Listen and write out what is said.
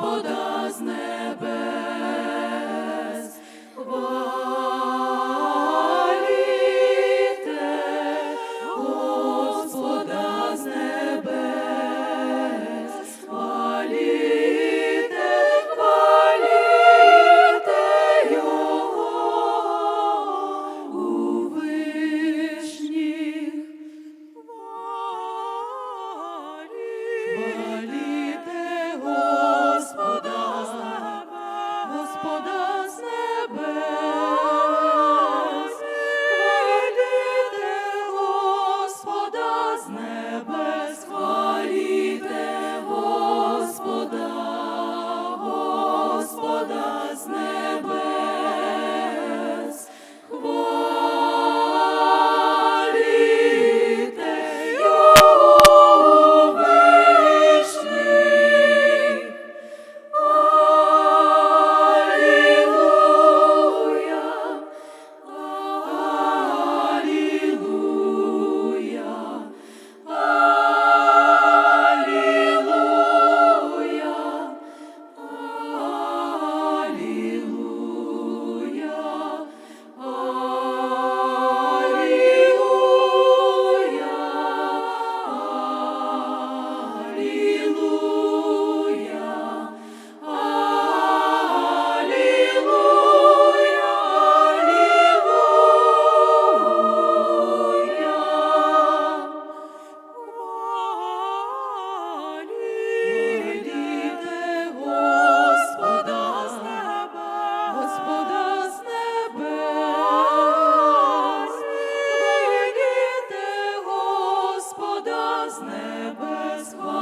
Господа з небес. cependant. з небес хвала.